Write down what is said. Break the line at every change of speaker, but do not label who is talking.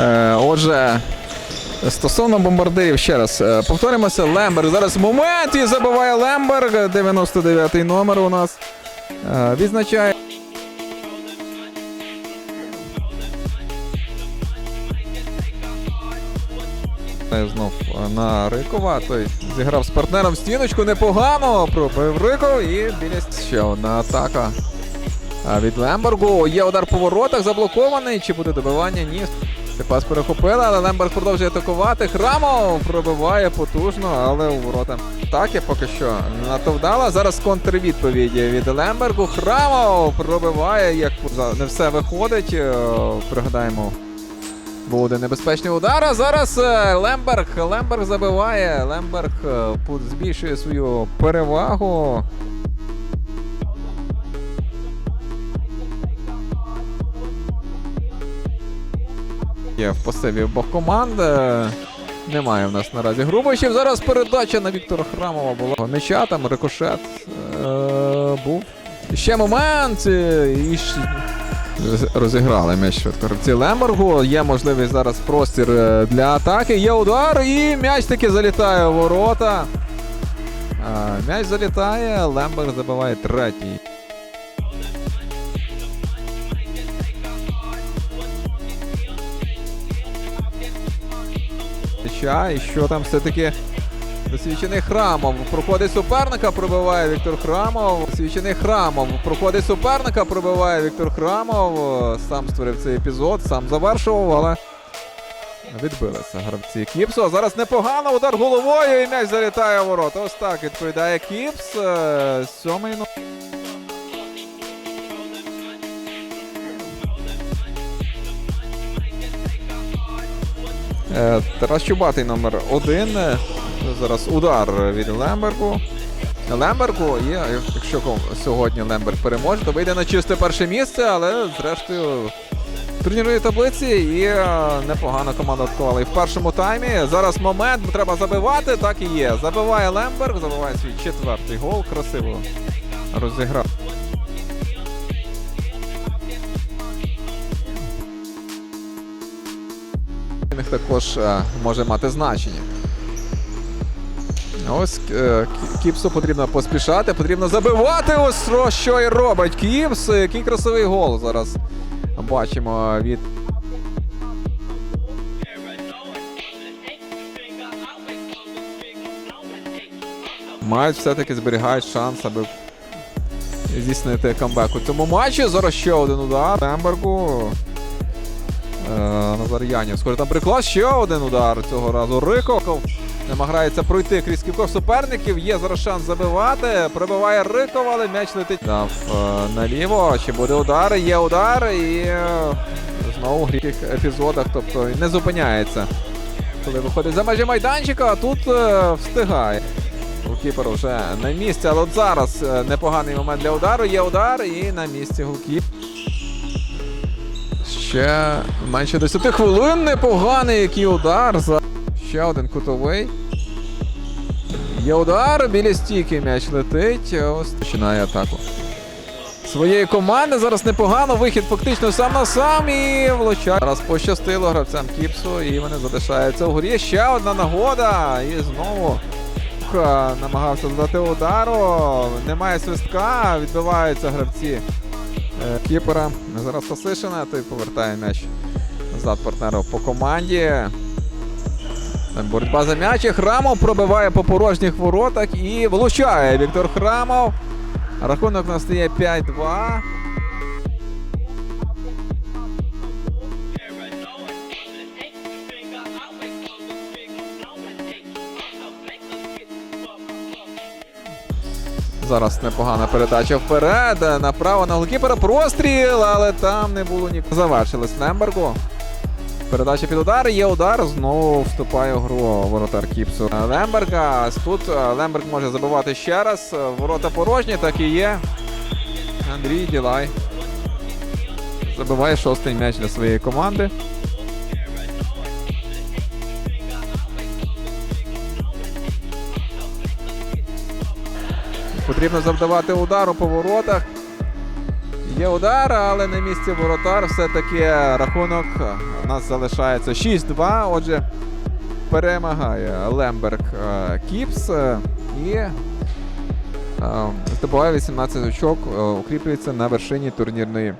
Е, отже, стосовно бомбардирів, ще раз е, повторимося. Лемберг. Зараз момент і забиває Лемберг. 99-й номер у нас. Е, відзначає. Знов на Рикова. Той зіграв з партнером стіночку непогано. Пробив Риков і біля ще одна атака. Від Лембергу є удар по воротах, заблокований. Чи буде добивання? Ні. Пас перехопили, але Лемберг продовжує атакувати. Храмов пробиває потужно, але у ворота. Так я поки що надто вдала. Зараз контрвідповіді від Лембергу. Храмов пробиває, як не все виходить. Е, Пригадаємо. Був один небезпечний удар. А зараз е, Лемберг. Лемберг забиває. Лемберг е, збільшує свою перевагу. Є в посиві обох команд. Е, Немає в нас наразі грубичів. Зараз передача на Віктора Храмова була. М'яча там рикошет е, був. Ще момент. е, І розіграли м'яч швидко гравці Лембергу. Є можливість зараз простір е, для атаки. Є удар, і м'яч таки залітає у ворота. М'яч залітає, Лемберг забиває третій. М'яча, І що там все-таки досвідчений Храмов проходить суперника, пробиває Віктор Храмов. Досвідчений Храмов проходить суперника, пробиває Віктор Храмов. Сам створив цей епізод, сам завершував, але відбилися гравці Кіпсу. А зараз непогано удар головою і м'яч залітає у ворота. Ось так відповідає Кіпс. Сьомий ну. Тарас Чубатий номер один. Е, Зараз удар від Лембергу. Лембергу є, якщо сьогодні Лемберг переможе, то вийде на чисте перше місце, але зрештою турнірної таблиці і е, непогана команда атакувала і в першому таймі. Зараз момент, треба забивати, так і є. Забиває Лемберг, забиває свій четвертий гол. Красиво розіграв. Них також е, може мати значення. Ось е, Кіпсу потрібно поспішати, потрібно забивати. Ось що і робить Кіпс. Який красивий гол зараз бачимо від. Мають все-таки зберігають шанс, аби здійснити камбек у цьому матчі. Зараз ще один удар. Тембергу. Е, Назар Схоже, там приклад ще один удар цього разу. Риков намагається пройти крізь кількох суперників. Є зараз шанс забивати. Прибиває Риков, але м'яч летить. Дав е, наліво. Чи буде удар? Є удар. І е, знову в таких епізодах, тобто не зупиняється. Коли виходить за межі майданчика, а тут встигає. Голкіпер вже на місці, але от зараз непоганий момент для удару. Є удар і на місці голкіп. Ще менше 10 хвилин. Непоганий який удар. За... Ще один кутовий. Є удар, біля стійки м'яч летить. Ось починає атаку. Своєї команди зараз непогано. Вихід фактично сам на сам і влучає. Зараз пощастило гравцям Кіпсу, і вони залишаються вгорі. Ще одна нагода. І знову намагався здати удару. Немає свистка, відбиваються гравці кіпера. Зараз Сосишина, той повертає м'яч назад партнеру по команді. Боротьба за м'яч. Храмов пробиває по порожніх воротах і влучає Віктор Храмов. Рахунок настає 5-2. Зараз непогана передача вперед. Направо на голкіпера простріл, але там не було ні. Завершилось Нембергу. Передача під удар, є удар, знову вступає в гру воротар Кіпсу. Лемберга. Тут е, Лемберг може забивати ще раз. Ворота порожні, так і є. Андрій Ділай. Забиває шостий м'яч для своєї команди. Потрібно завдавати удар по воротах. Є удар, але на місці воротар. Все-таки рахунок у нас залишається 6-2. Отже, перемагає Лемберг е, Кіпс е, і е, здобуває 18 очок, укріплюється на вершині турнірної